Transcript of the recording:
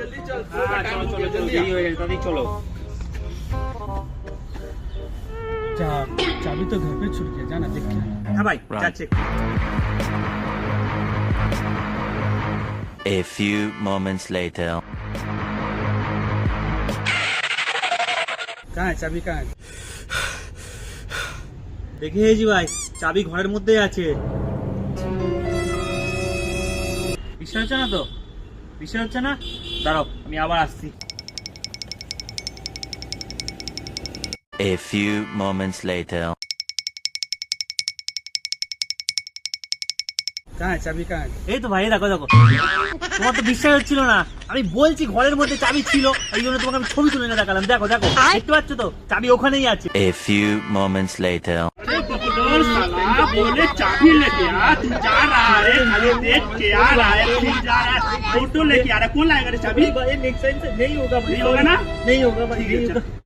হ্যাঁ, চলো চলো চলো দেরি হয়ে গেছে তাড়াতাড়ি চলো चा चाबी तो घर पे छूट गया जाना देखते हैं হ্যাঁ ভাই যাচ্ছে A few moments later. कहाँ है चाबी कहाँ है দেখে এসেছি ভাই চাবি ঘরের মধ্যেই আছে বিশ্বাস হচ্ছে না তো বিশ্বাস হচ্ছে না দাঁড়াও আমি আবার আসছি A few moments later. कहाँ है चाबी कहाँ है এই তো ভাই এই দেখো দেখো তোমার তো বিশ্বাস হচ্ছিল না আমি বলছি ঘরের মধ্যে চাবি ছিল এই জন্য তোমাকে আমি ছবি তুলে এনে দেখালাম দেখো দেখো দেখতে পাচ্ছ তো চাবি ওখানেই আছে A few moments later. बोले चाबी लेके आ तू जा रहा है खाली देख के आ रहा है फिर जा रहा है फ़ोटो लेके आ रहा है। कौन लाएगा चाबी? नहीं होगा नहीं होगा ना? नहीं होगा भाई